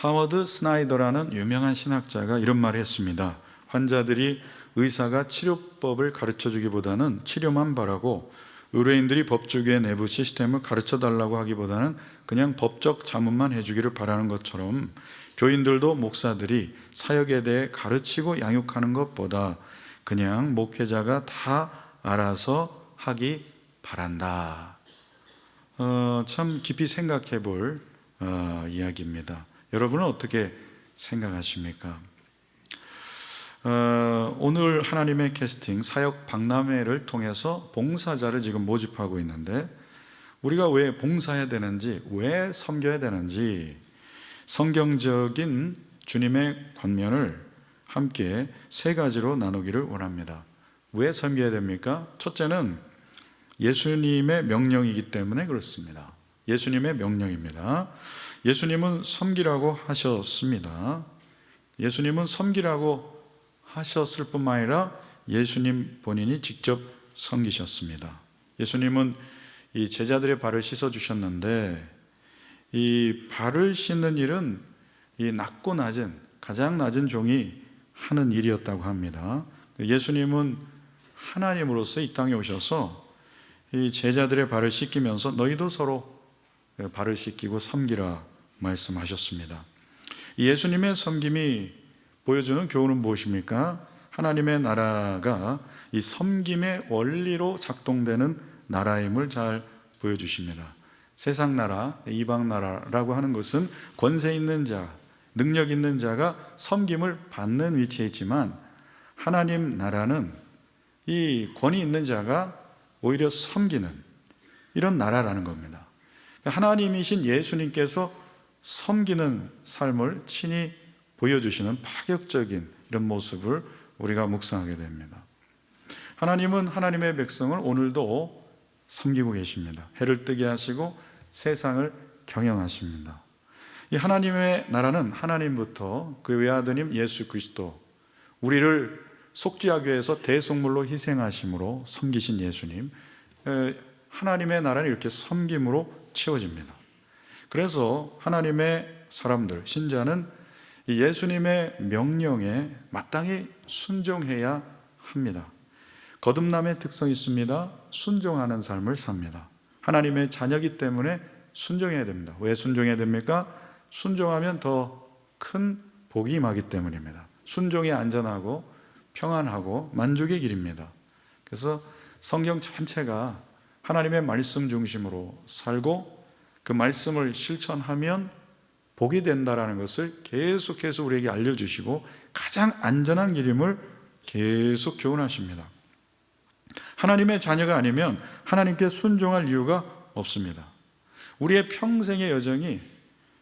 하워드 스나이더라는 유명한 신학자가 이런 말을 했습니다. 환자들이 의사가 치료법을 가르쳐 주기보다는 치료만 바라고 의뢰인들이 법조계의 내부 시스템을 가르쳐 달라고 하기보다는 그냥 법적 자문만 해주기를 바라는 것처럼 교인들도 목사들이 사역에 대해 가르치고 양육하는 것보다 그냥 목회자가 다 알아서 하기 바란다. 어, 참 깊이 생각해 볼 어, 이야기입니다. 여러분은 어떻게 생각하십니까? 어, 오늘 하나님의 캐스팅 사역 박람회를 통해서 봉사자를 지금 모집하고 있는데 우리가 왜 봉사해야 되는지, 왜 섬겨야 되는지 성경적인 주님의 권면을 함께 세 가지로 나누기를 원합니다. 왜 섬겨야 됩니까? 첫째는 예수님의 명령이기 때문에 그렇습니다. 예수님의 명령입니다. 예수님은 섬기라고 하셨습니다. 예수님은 섬기라고 하셨을 뿐만 아니라 예수님 본인이 직접 섬기셨습니다. 예수님은 이 제자들의 발을 씻어 주셨는데 이 발을 씻는 일은 이 낮고 낮은 가장 낮은 종이 하는 일이었다고 합니다. 예수님은 하나님으로서 이 땅에 오셔서 이 제자들의 발을 씻기면서 너희도 서로 발을 씻기고 섬기라 말씀하셨습니다. 예수님의 섬김이 보여주는 교훈은 무엇입니까? 하나님의 나라가 이 섬김의 원리로 작동되는 나라임을 잘 보여주십니다. 세상 나라, 이방 나라라고 하는 것은 권세 있는 자, 능력 있는 자가 섬김을 받는 위치에 있지만 하나님 나라는 이 권위 있는 자가 오히려 섬기는 이런 나라라는 겁니다. 하나님이신 예수님께서 섬기는 삶을 친히 보여주시는 파격적인 이런 모습을 우리가 묵상하게 됩니다. 하나님은 하나님의 백성을 오늘도 섬기고 계십니다. 해를 뜨게 하시고 세상을 경영하십니다. 이 하나님의 나라는 하나님부터 그 외아드님 예수 그리스도 우리를 속죄하기 위해서 대속물로 희생하심으로 섬기신 예수님 하나님의 나라는 이렇게 섬김으로 채워집니다. 그래서 하나님의 사람들 신자는 예수님의 명령에 마땅히 순종해야 합니다. 거듭남의 특성이 있습니다. 순종하는 삶을 삽니다. 하나님의 자녀기 때문에 순종해야 됩니다. 왜 순종해야 됩니까? 순종하면 더 큰 복이 임하기 때문입니다. 순종이 안전하고 평안하고 만족의 길입니다. 그래서 성경 전체가 하나님의 말씀 중심으로 살고 그 말씀을 실천하면 복이 된다라는 것을 계속해서 우리에게 알려주시고 가장 안전한 길임을 계속 교훈하십니다. 하나님의 자녀가 아니면 하나님께 순종할 이유가 없습니다. 우리의 평생의 여정이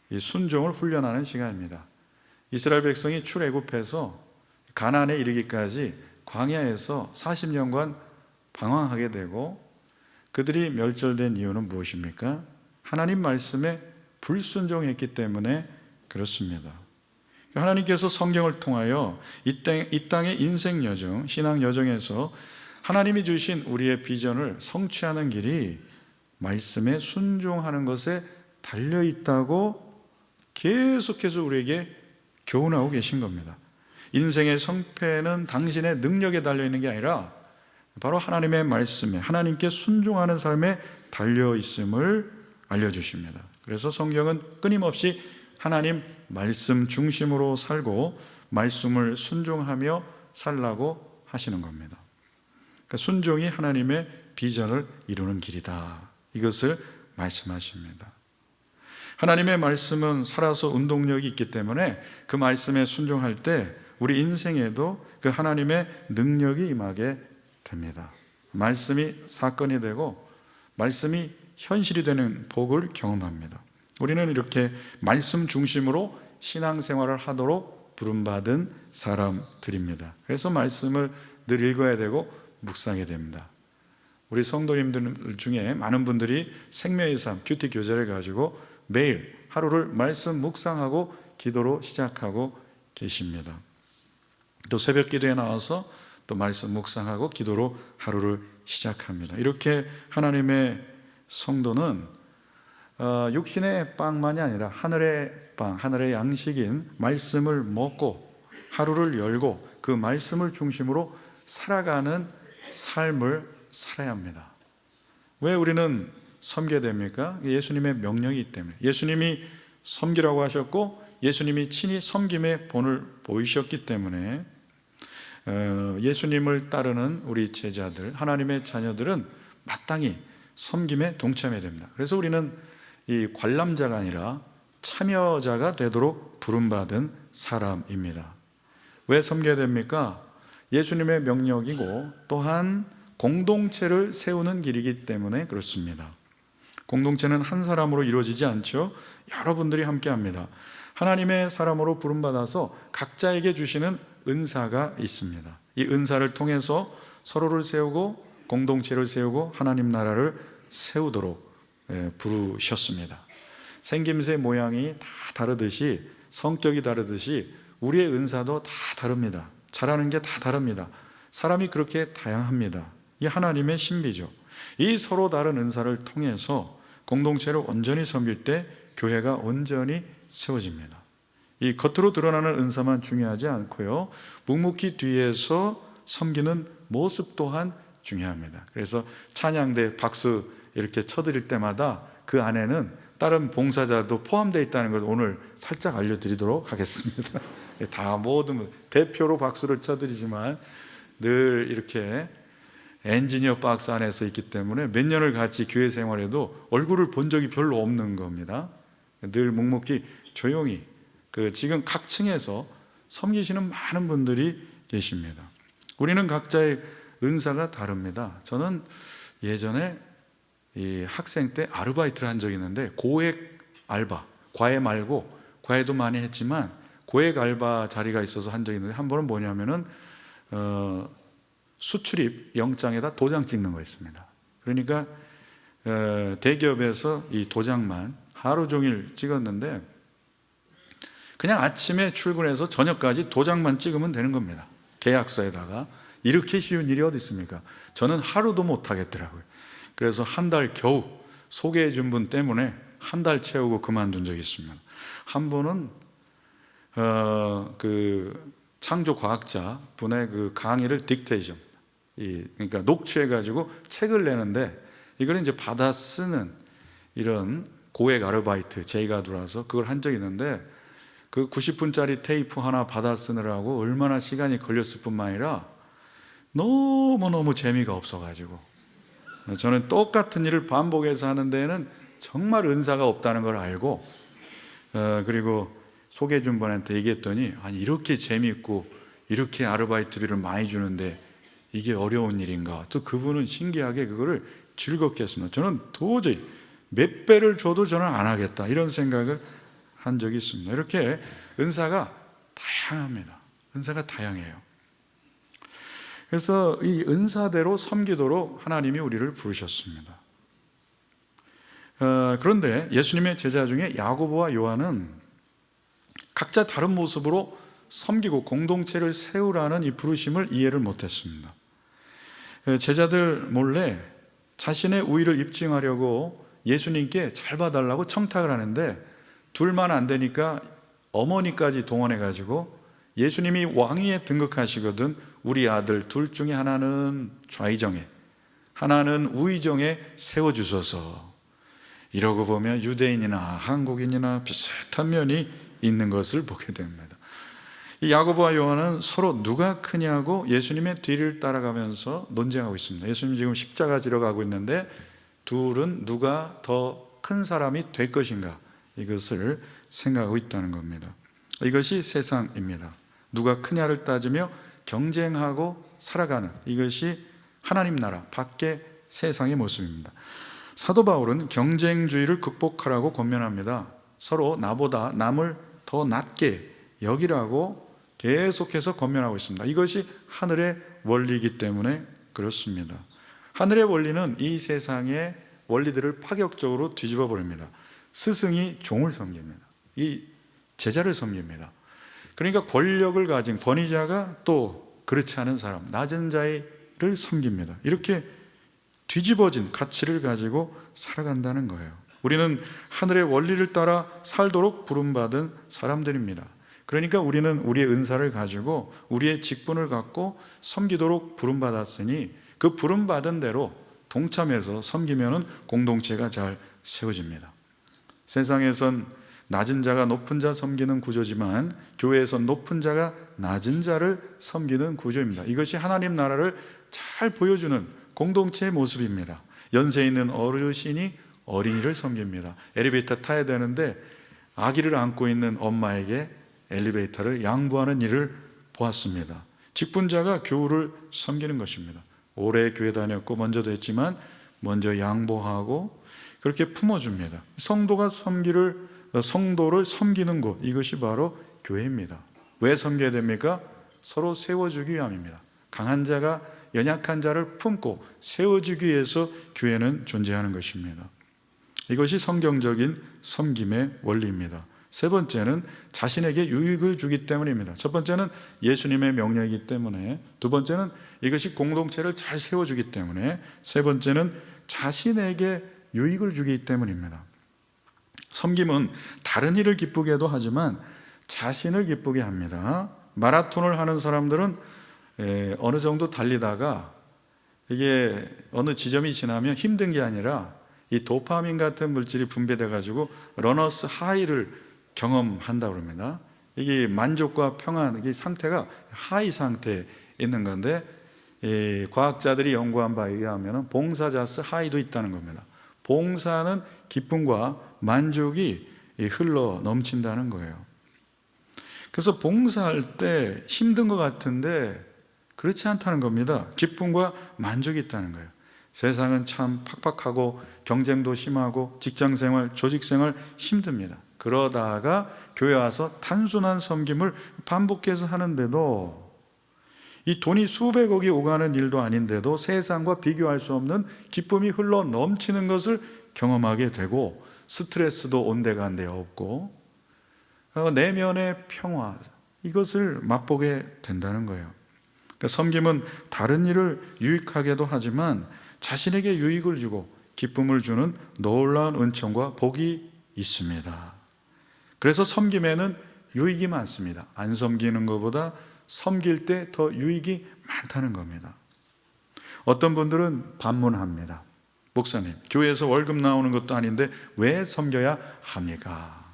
이 순종을 훈련하는 시간입니다. 이스라엘 백성이 출애굽해서 가나안에 이르기까지 광야에서 40년간 방황하게 되고 그들이 멸절된 이유는 무엇입니까? 하나님 말씀에 불순종했기 때문에 그렇습니다. 하나님께서 성경을 통하여 이, 땅, 이 땅의 인생 여정, 신앙 여정에서 하나님이 주신 우리의 비전을 성취하는 길이 말씀에 순종하는 것에 달려 있다고 계속해서 우리에게 교훈하고 계신 겁니다. 인생의 성패는 당신의 능력에 달려 있는 게 아니라 바로 하나님의 말씀에 하나님께 순종하는 삶에 달려 있음을 알려주십니다. 그래서 성경은 끊임없이 하나님 말씀 중심으로 살고 말씀을 순종하며 살라고 하시는 겁니다. 그러니까 순종이 하나님의 비전을 이루는 길이다. 이것을 말씀하십니다. 하나님의 말씀은 살아서 운동력이 있기 때문에 그 말씀에 순종할 때 우리 인생에도 그 하나님의 능력이 임하게 됩니다. 말씀이 사건이 되고 말씀이 현실이 되는 복을 경험합니다. 우리는 이렇게 말씀 중심으로 신앙생활을 하도록 부름받은 사람들입니다. 그래서 말씀을 늘 읽어야 되고 묵상해야 됩니다. 우리 성도님들 중에 많은 분들이 생명의 삶, 큐티 교제를 가지고 매일 하루를 말씀 묵상하고 기도로 시작하고 계십니다. 또 새벽 기도에 나와서 또 말씀 묵상하고 기도로 하루를 시작합니다. 이렇게 하나님의 성도는 어, 육신의 빵만이 아니라 하늘의 빵, 하늘의 양식인 말씀을 먹고 하루를 열고 그 말씀을 중심으로 살아가는 삶을 살아야 합니다. 왜 우리는 섬겨야 됩니까? 예수님의 명령이기 때문에. 예수님이 섬기라고 하셨고 예수님이 친히 섬김의 본을 보이셨기 때문에 어, 예수님을 따르는 우리 제자들, 하나님의 자녀들은 마땅히 섬김에 동참해야 됩니다. 그래서 우리는 이 관람자가 아니라 참여자가 되도록 부름받은 사람입니다. 왜 섬겨야 됩니까? 예수님의 명령이고 또한 공동체를 세우는 길이기 때문에 그렇습니다. 공동체는 한 사람으로 이루어지지 않죠. 여러분들이 함께 합니다. 하나님의 사람으로 부름받아서 각자에게 주시는 은사가 있습니다. 이 은사를 통해서 서로를 세우고 공동체를 세우고 하나님 나라를 세우도록 예, 부르셨습니다. 생김새 모양이 다 다르듯이 성격이 다르듯이 우리의 은사도 다 다릅니다. 잘하는 게 다 다릅니다. 사람이 그렇게 다양합니다. 이 하나님의 신비죠. 이 서로 다른 은사를 통해서 공동체를 온전히 섬길 때 교회가 온전히 세워집니다. 이 겉으로 드러나는 은사만 중요하지 않고요. 묵묵히 뒤에서 섬기는 모습 또한 중요합니다. 그래서 찬양대 박수 이렇게 쳐드릴 때마다 그 안에는 다른 봉사자도 포함되어 있다는 걸 오늘 살짝 알려드리도록 하겠습니다. 다 모든 대표로 박수를 쳐드리지만 늘 이렇게 엔지니어 박스 안에서 있기 때문에 몇 년을 같이 교회 생활해도 얼굴을 본 적이 별로 없는 겁니다. 늘 묵묵히 조용히 그 지금 각 층에서 섬기시는 많은 분들이 계십니다. 우리는 각자의 은사가 다릅니다. 저는 예전에 이 학생 때 아르바이트를 한 적이 있는데 고액 알바, 과외 말고 과외도 많이 했지만 고액 알바 자리가 있어서 한 적이 있는데 한 번은 뭐냐면은 어, 수출입 영장에다 도장 찍는 거였습니다. 그러니까 어, 대기업에서 이 도장만 하루 종일 찍었는데 그냥 아침에 출근해서 저녁까지 도장만 찍으면 되는 겁니다. 계약서에다가 이렇게 쉬운 일이 어디 있습니까? 저는 하루도 못 하겠더라고요. 그래서 한 달 겨우 소개해 준 분 때문에 한 달 채우고 그만둔 적이 있습니다. 한 분은 어, 그 창조 과학자 분의 그 강의를 딕테이션, 이 그러니까 녹취해 가지고 책을 내는데 이걸 이제 받아 쓰는 이런 고액 아르바이트 제의가 들어와서 그걸 한 적이 있는데 그 90분짜리 테이프 하나 받아 쓰느라고 얼마나 시간이 걸렸을 뿐만 아니라 너무너무 재미가 없어가지고. 저는 똑같은 일을 반복해서 하는 데에는 정말 은사가 없다는 걸 알고 어, 그리고 소개해 준 분한테 얘기했더니 아니 이렇게 재미있고 이렇게 아르바이트비를 많이 주는데 이게 어려운 일인가? 또 그분은 신기하게 그거를 즐겁게 했습니다. 저는 도저히 몇 배를 줘도 저는 안 하겠다 이런 생각을 한 적이 있습니다. 이렇게 은사가 다양합니다. 은사가 다양해요 그래서 이 은사대로 섬기도록 하나님이 우리를 부르셨습니다. 어, 그런데 예수님의 제자 중에 야고보와 요한은 각자 다른 모습으로 섬기고 공동체를 세우라는 이 부르심을 이해를 못했습니다. 어, 제자들 몰래 자신의 우위를 입증하려고 예수님께 잘 봐달라고 청탁을 하는데 둘만 안 되니까 어머니까지 동원해 가지고 예수님이 왕위에 등극하시거든 우리 아들 둘 중에 하나는 좌의정에 하나는 우의정에 세워 주소서. 이러고 보면 유대인이나 한국인이나 비슷한 면이 있는 것을 보게 됩니다. 이 야고보와 요한은 서로 누가 크냐고 예수님의 뒤를 따라가면서 논쟁하고 있습니다. 예수님 지금 십자가 지러 가고 있는데 둘은 누가 더 큰 사람이 될 것인가 이것을 생각하고 있다는 겁니다. 이것이 세상입니다 누가 크냐를 따지며 경쟁하고 살아가는 이것이 하나님 나라 밖의 세상의 모습입니다. 사도 바울은 경쟁주의를 극복하라고 권면합니다. 서로 나보다 남을 더 낮게 여기라고 계속해서 권면하고 있습니다. 이것이 하늘의 원리이기 때문에 그렇습니다. 하늘의 원리는 이 세상의 원리들을 파격적으로 뒤집어 버립니다. 스승이 종을 섬깁니다. 이 제자를 섬깁니다. 그러니까 권력을 가진 권위자가 또 그렇지 않은 사람, 낮은 자를 섬깁니다. 이렇게 뒤집어진 가치를 가지고 살아간다는 거예요. 우리는 하늘의 원리를 따라 살도록 부름받은 사람들입니다. 그러니까 우리는 우리의 은사를 가지고 우리의 직분을 갖고 섬기도록 부름받았으니 그 부름받은 대로 동참해서 섬기면은 공동체가 잘 세워집니다. 세상에선 낮은 자가 높은 자 섬기는 구조지만 교회에선 높은 자가 낮은 자를 섬기는 구조입니다. 이것이 하나님 나라를 잘 보여주는 공동체의 모습입니다. 연세 있는 어르신이 어린이를 섬깁니다. 엘리베이터 타야 되는데 아기를 안고 있는 엄마에게 엘리베이터를 양보하는 일을 보았습니다. 직분자가 교우를 섬기는 것입니다. 오래 교회 다녔고 먼저도 했지만 먼저 양보하고 그렇게 품어줍니다. 성도가 섬기를 성도를 섬기는 곳 이것이 바로 교회입니다. 왜 섬겨야 됩니까? 서로 세워주기 위함입니다. 강한 자가 연약한 자를 품고 세워주기 위해서 교회는 존재하는 것입니다. 이것이 성경적인 섬김의 원리입니다. 세 번째는 자신에게 유익을 주기 때문입니다. 첫 번째는 예수님의 명령이기 때문에, 두 번째는 이것이 공동체를 잘 세워주기 때문에, 세 번째는 자신에게 유익을 주기 때문입니다. 섬김은 다른 일을 기쁘게도 하지만 자신을 기쁘게 합니다. 마라톤을 하는 사람들은 에, 어느 정도 달리다가 이게 어느 지점이 지나면 힘든 게 아니라 이 도파민 같은 물질이 분비돼 가지고 러너스 하이를 경험한다 그럽니다. 이게 만족과 평안 이 상태가 하이 상태에 있는 건데 이 과학자들이 연구한 바에 의하면 봉사자스 하이도 있다는 겁니다. 봉사는 기쁨과 만족이 흘러 넘친다는 거예요. 그래서 봉사할 때 힘든 것 같은데 그렇지 않다는 겁니다. 기쁨과 만족이 있다는 거예요. 세상은 참 팍팍하고 경쟁도 심하고 직장 생활, 조직 생활 힘듭니다. 그러다가 교회 와서 단순한 섬김을 반복해서 하는데도 이 돈이 수백억이 오가는 일도 아닌데도 세상과 비교할 수 없는 기쁨이 흘러 넘치는 것을 경험하게 되고 스트레스도 온데간데 없고 어, 내면의 평화 이것을 맛보게 된다는 거예요. 그러니까 섬김은 다른 일을 유익하게도 하지만 자신에게 유익을 주고 기쁨을 주는 놀라운 은총과 복이 있습니다. 그래서 섬김에는 유익이 많습니다. 안 섬기는 것보다 섬길 때 더 유익이 많다는 겁니다. 어떤 분들은 반문합니다. 목사님, 교회에서 월급 나오는 것도 아닌데 왜 섬겨야 합니까?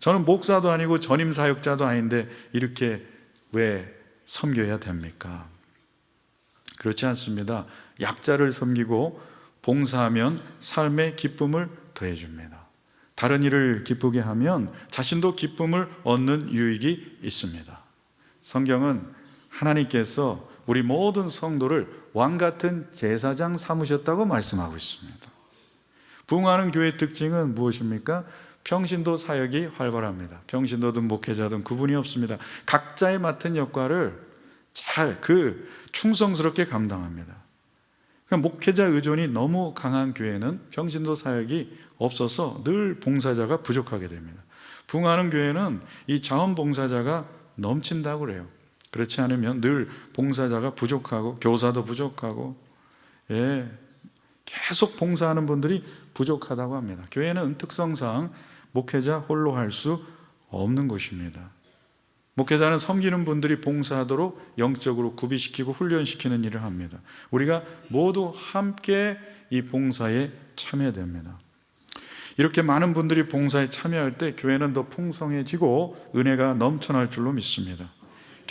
저는 목사도 아니고 전임 사역자도 아닌데 이렇게 왜 섬겨야 됩니까? 그렇지 않습니다. 약자를 섬기고 봉사하면 삶의 기쁨을 더해줍니다. 다른 일을 기쁘게 하면 자신도 기쁨을 얻는 유익이 있습니다. 성경은 하나님께서 우리 모든 성도를 왕 같은 제사장 삼으셨다고 말씀하고 있습니다. 부흥하는 교회 특징은 무엇입니까? 평신도 사역이 활발합니다. 평신도든 목회자든 구분이 없습니다. 각자의 맡은 역할을 잘 그 충성스럽게 감당합니다. 그러니까 목회자 의존이 너무 강한 교회는 평신도 사역이 없어서 늘 봉사자가 부족하게 됩니다. 부흥하는 교회는 이 자원봉사자가 넘친다고 그래요. 그렇지 않으면 늘 봉사자가 부족하고 교사도 부족하고 예, 계속 봉사하는 분들이 부족하다고 합니다. 교회는 특성상 목회자 홀로 할 수 없는 곳입니다. 목회자는 섬기는 분들이 봉사하도록 영적으로 구비시키고 훈련시키는 일을 합니다. 우리가 모두 함께 이 봉사에 참여해야 됩니다. 이렇게 많은 분들이 봉사에 참여할 때 교회는 더 풍성해지고 은혜가 넘쳐날 줄로 믿습니다.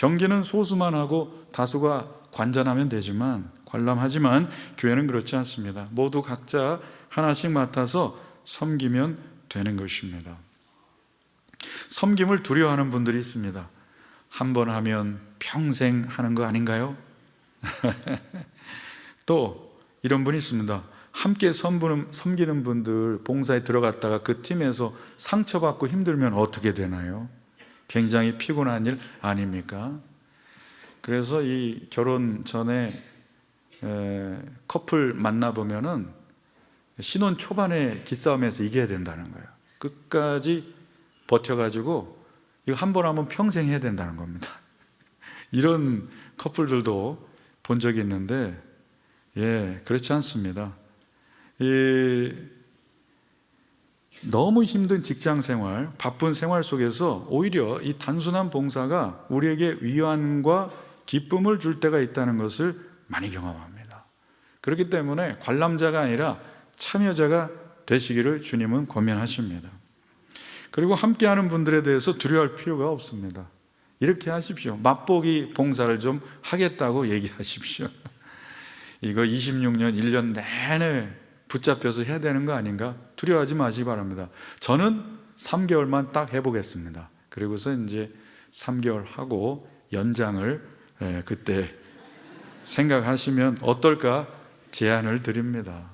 경기는 소수만 하고 다수가 관전하면 되지만 관람하지만 교회는 그렇지 않습니다. 모두 각자 하나씩 맡아서 섬기면 되는 것입니다. 섬김을 두려워하는 분들이 있습니다. 한 번 하면 평생 하는 거 아닌가요? 또 이런 분이 있습니다. 함께 섬기는 분들 봉사에 들어갔다가 그 팀에서 상처받고 힘들면 어떻게 되나요? 굉장히 피곤한 일 아닙니까? 그래서 이 결혼 전에 커플 만나보면은 신혼 초반에 기싸움에서 이겨야 된다는 거예요. 끝까지 버텨가지고 이거 한 번 하면 평생 해야 된다는 겁니다. 이런 커플들도 본 적이 있는데, 예, 그렇지 않습니다. 이 너무 힘든 직장 생활, 바쁜 생활 속에서 오히려 이 단순한 봉사가 우리에게 위안과 기쁨을 줄 때가 있다는 것을 많이 경험합니다. 그렇기 때문에 관람자가 아니라 참여자가 되시기를 주님은 권면하십니다. 그리고 함께하는 분들에 대해서 두려워할 필요가 없습니다. 이렇게 하십시오. 맛보기 봉사를 좀 하겠다고 얘기하십시오. 이거 26년, 1년 내내 붙잡혀서 해야 되는 거 아닌가? 두려워하지 마시기 바랍니다. 저는 3개월만 딱 해보겠습니다. 그리고서 이제 3개월 하고 연장을 예, 그때 생각하시면 어떨까 제안을 드립니다.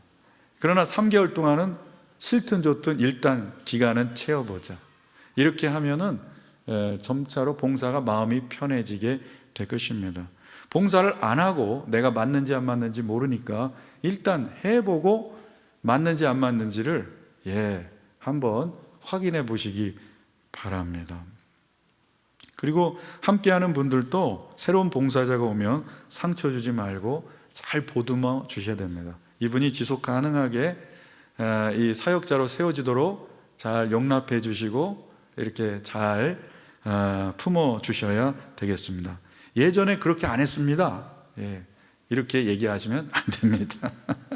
그러나 3개월 동안은 싫든 좋든 일단 기간은 채워보자. 이렇게 하면은 에, 점차로 봉사가 마음이 편해지게 될 것입니다. 봉사를 안 하고 내가 맞는지 안 맞는지 모르니까 일단 해보고 맞는지 안 맞는지를 예 한번 확인해 보시기 바랍니다. 그리고 함께하는 분들도 새로운 봉사자가 오면 상처 주지 말고 잘 보듬어 주셔야 됩니다. 이분이 지속 가능하게 아, 이 사역자로 세워지도록 잘 용납해 주시고 이렇게 잘 아, 품어 주셔야 되겠습니다. 예전에 그렇게 안 했습니다. 예, 이렇게 얘기하시면 안 됩니다.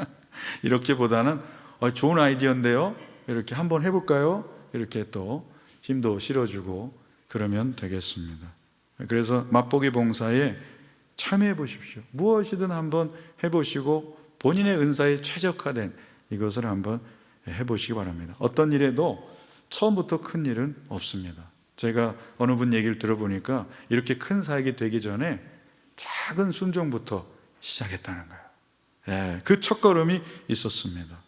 이렇게보다는 어, 좋은 아이디어인데요. 이렇게 한번 해볼까요? 이렇게 또 힘도 실어주고 그러면 되겠습니다. 그래서 맛보기 봉사에 참여해 보십시오. 무엇이든 한번 해보시고 본인의 은사에 최적화된 이것을 한번 해보시기 바랍니다. 어떤 일에도 처음부터 큰 일은 없습니다. 제가 어느 분 얘기를 들어보니까 이렇게 큰 사역이 되기 전에 작은 순종부터 시작했다는 거예요. 예, 그 첫걸음이 있었습니다.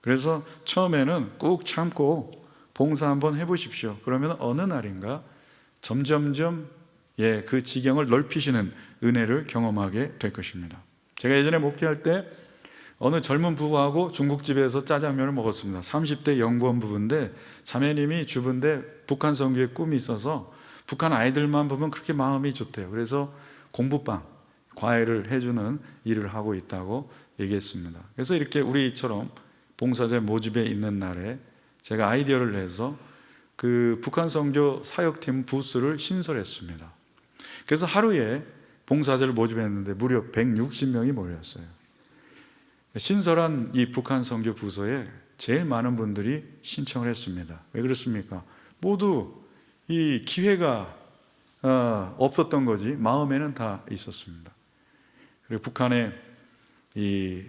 그래서 처음에는 꾹 참고 봉사 한번 해보십시오. 그러면 어느 날인가 점점점 예, 그 지경을 넓히시는 은혜를 경험하게 될 것입니다. 제가 예전에 목회할 때 어느 젊은 부부하고 중국집에서 짜장면을 먹었습니다. 30대 연구원 부부인데 자매님이 주부인데 북한 선교에 꿈이 있어서 북한 아이들만 보면 그렇게 마음이 좋대요. 그래서 공부방, 과외를 해주는 일을 하고 있다고 얘기했습니다. 그래서 이렇게 우리처럼 봉사자 모집에 있는 날에 제가 아이디어를 내서 그 북한 선교 사역팀 부스를 신설했습니다. 그래서 하루에 봉사자를 모집했는데 무려 160명이 모였어요. 신설한 이 북한 선교 부서에 제일 많은 분들이 신청을 했습니다. 왜 그렇습니까? 모두 이 기회가 어, 없었던 거지 마음에는 다 있었습니다. 그리고 북한에 이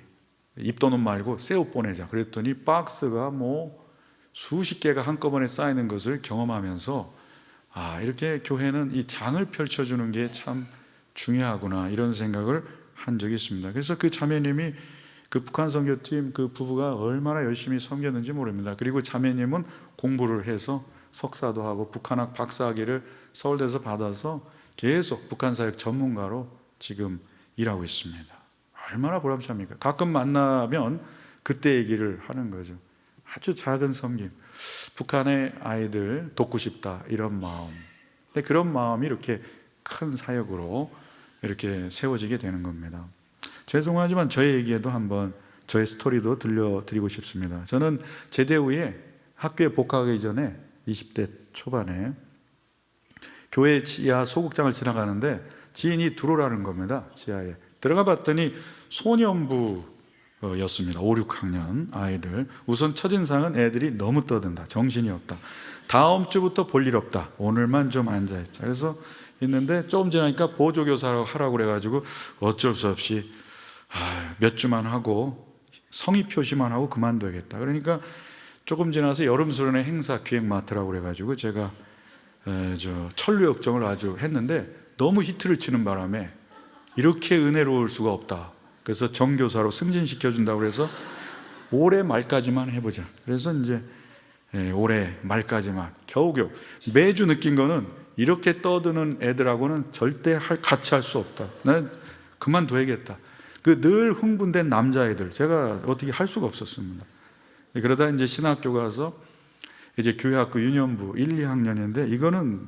입도는 말고 새 옷 보내자 그랬더니 박스가 뭐 수십 개가 한꺼번에 쌓이는 것을 경험하면서 아 이렇게 교회는 이 장을 펼쳐주는 게 참 중요하구나 이런 생각을 한 적이 있습니다. 그래서 그 자매님이 그 북한 선교팀 그 부부가 얼마나 열심히 섬겼는지 모릅니다. 그리고 자매님은 공부를 해서 석사도 하고 북한학 박사학위를 서울대에서 받아서 계속 북한 사역 전문가로 지금 일하고 있습니다. 얼마나 보람찹니까? 가끔 만나면 그때 얘기를 하는 거죠. 아주 작은 섬김. 북한의 아이들 돕고 싶다 이런 마음. 근데 그런 마음이 이렇게 큰 사역으로 이렇게 세워지게 되는 겁니다. 죄송하지만 저의 얘기에도 한번 저의 스토리도 들려드리고 싶습니다. 저는 제대 후에 학교에 복학하기 전에 20대 초반에 교회 지하 소극장을 지나가는데 지인이 들어오라는 겁니다. 지하에. 들어가 봤더니 소년부였습니다. 5, 6학년 아이들. 우선 첫인상은 애들이 너무 떠든다. 정신이 없다. 다음 주부터 볼 일 없다. 오늘만 좀 앉아있자. 그래서 있는데 조금 지나니까 보조교사 하라고 그래가지고 어쩔 수 없이 아, 몇 주만 하고 성의 표시만 하고 그만둬야겠다. 그러니까 조금 지나서 여름 수련회 행사 기획 맡으라고 그래가지고 제가 에, 저 천류 역정을 아주 했는데 너무 히트를 치는 바람에 이렇게 은혜로울 수가 없다. 그래서 정교사로 승진시켜 준다고 그래서 올해 말까지만 해보자. 그래서 이제 예, 올해 말까지만 겨우겨우 매주 느낀 거는 이렇게 떠드는 애들하고는 절대 할, 같이 할 수 없다. 난 그만둬야겠다. 그 늘 흥분된 남자애들 제가 어떻게 할 수가 없었습니다. 그러다 이제 신학교 가서 이제 교회학교 유년부 1, 2학년인데 이거는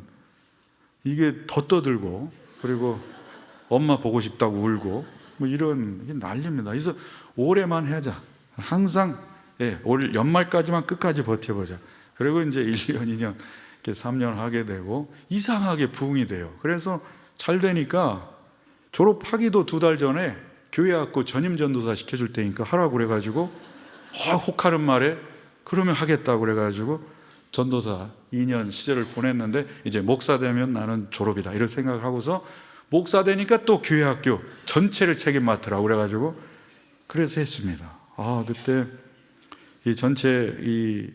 이게 더 떠들고 그리고 엄마 보고 싶다고 울고 뭐 이런 게 난립니다. 그래서 올해만 하자. 항상 예, 올 연말까지만 끝까지 버텨보자. 그리고 이제 1년, 2년, 이렇게 3년 하게 되고 이상하게 부흥이 돼요. 그래서 잘 되니까 졸업하기도 두 달 전에 교회 갖고 전임 전도사 시켜줄 테니까 하라고 그래가지고 아, 혹하는 말에 그러면 하겠다고 그래가지고 전도사 2년 시절을 보냈는데 이제 목사 되면 나는 졸업이다 이런 생각을 하고서 목사 되니까 또 교회 학교 전체를 책임 맡으라고 그래가지고 그래서 했습니다. 아 그때 이 전체 이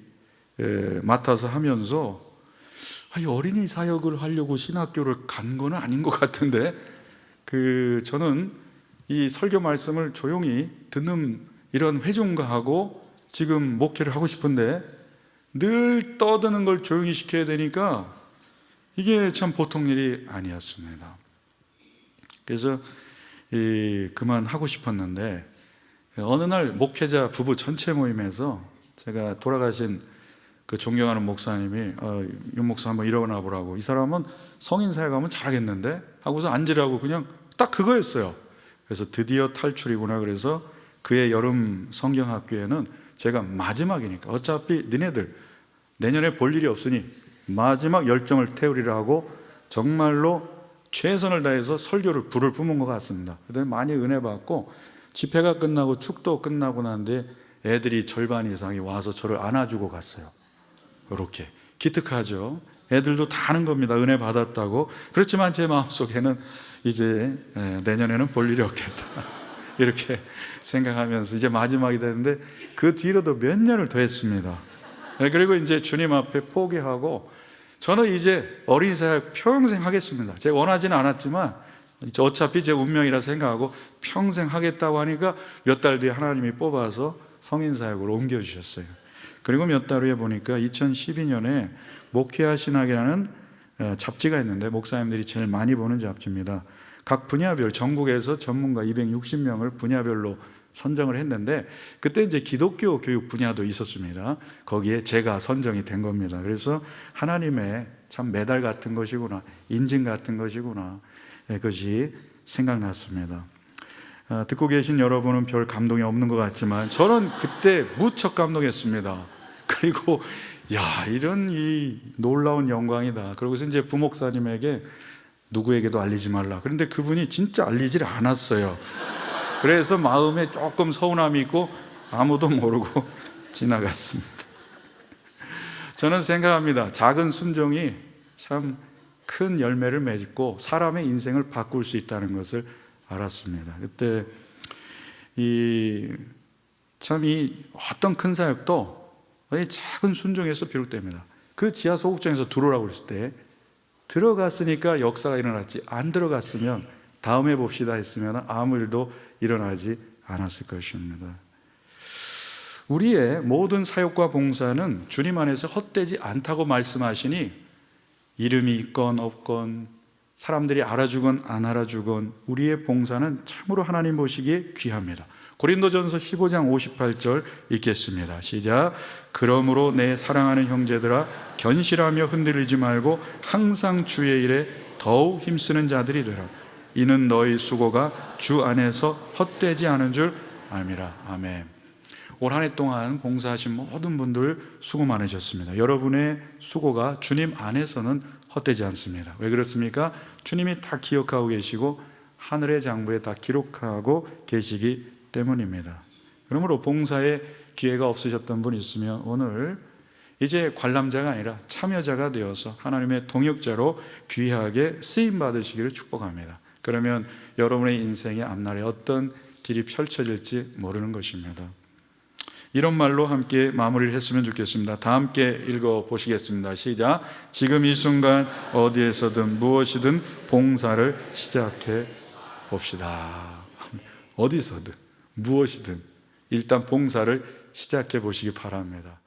에, 맡아서 하면서 아, 이 어린이 사역을 하려고 신학교를 간 거는 아닌 것 같은데 그 저는 이 설교 말씀을 조용히 듣는 이런 회중가하고 지금 목회를 하고 싶은데 늘 떠드는 걸 조용히 시켜야 되니까 이게 참 보통 일이 아니었습니다. 그래서 이 그만 하고 싶었는데 어느 날 목회자 부부 전체 모임에서 제가 돌아가신 그 존경하는 목사님이 어, 윤 목사 한번 일어나 보라고 이 사람은 성인 사역하면 잘하겠는데 하고서 앉으라고 그냥 딱 그거였어요. 그래서 드디어 탈출이구나 그래서 그의 여름 성경학교에는 제가 마지막이니까 어차피 니네들 내년에 볼 일이 없으니 마지막 열정을 태우리라 하고 정말로 최선을 다해서 설교를 불을 뿜은 것 같습니다. 많이 은혜 받고 집회가 끝나고 축도 끝나고 난데 애들이 절반 이상이 와서 저를 안아주고 갔어요. 이렇게 기특하죠. 애들도 다 아는 겁니다. 은혜 받았다고. 그렇지만 제 마음속에는 이제 예, 내년에는 볼 일이 없겠다. 이렇게 생각하면서 이제 마지막이 되는데 그 뒤로도 몇 년을 더 했습니다. 예, 그리고 이제 주님 앞에 포기하고 저는 이제 어린 사역 평생 하겠습니다. 제가 원하지는 않았지만 어차피 제 운명이라 생각하고 평생 하겠다고 하니까 몇 달 뒤에 하나님이 뽑아서 성인 사역으로 옮겨주셨어요. 그리고 몇 달 후에 보니까 2012년에 목회와 신학이라는 어, 잡지가 있는데 목사님들이 제일 많이 보는 잡지입니다. 각 분야별 전국에서 전문가 260명을 분야별로 선정을 했는데 그때 이제 기독교 교육 분야도 있었습니다. 거기에 제가 선정이 된 겁니다. 그래서 하나님의 참 메달 같은 것이구나, 인증 같은 것이구나, 예, 그것이 생각났습니다. 아, 듣고 계신 여러분은 별 감동이 없는 것 같지만 저는 그때 무척 감동했습니다. 그리고 야 이런 이 놀라운 영광이다. 그러고서 이제 부목사님에게 누구에게도 알리지 말라. 그런데 그분이 진짜 알리질 않았어요. 그래서 마음에 조금 서운함이 있고 아무도 모르고 지나갔습니다. 저는 생각합니다. 작은 순종이 참 큰 열매를 맺고 사람의 인생을 바꿀 수 있다는 것을 알았습니다. 그때 이 참 이 어떤 큰 사역도 이 작은 순종에서 비롯됩니다. 그 지하 소극장에서 들어오라고 그랬을 때 들어갔으니까 역사가 일어났지 안 들어갔으면 다음에 봅시다 했으면 아무 일도 일어나지 않았을 것입니다. 우리의 모든 사역과 봉사는 주님 안에서 헛되지 않다고 말씀하시니 이름이 있건 없건 사람들이 알아주건 안 알아주건 우리의 봉사는 참으로 하나님 보시기에 귀합니다. 고린도전서 15장 58절 읽겠습니다. 시작. 그러므로 내 사랑하는 형제들아 견실하며 흔들리지 말고 항상 주의 일에 더욱 힘쓰는 자들이 되라. 이는 너희 수고가 주 안에서 헛되지 않은 줄 알미라. 아멘. 올 한 해 동안 봉사하신 모든 분들 수고 많으셨습니다. 여러분의 수고가 주님 안에서는 헛되지 않습니다. 왜 그렇습니까? 주님이 다 기억하고 계시고 하늘의 장부에 다 기록하고 계시기 때문입니다. 그러므로 봉사에 기회가 없으셨던 분 있으면 오늘 이제 관람자가 아니라 참여자가 되어서 하나님의 동역자로 귀하게 쓰임 받으시기를 축복합니다. 그러면 여러분의 인생의 앞날에 어떤 길이 펼쳐질지 모르는 것입니다. 이런 말로 함께 마무리를 했으면 좋겠습니다. 다 함께 읽어 보시겠습니다. 시작. 지금 이 순간 어디에서든 무엇이든 봉사를 시작해 봅시다. 어디서든 무엇이든 일단 봉사를 시작해 보시기 바랍니다.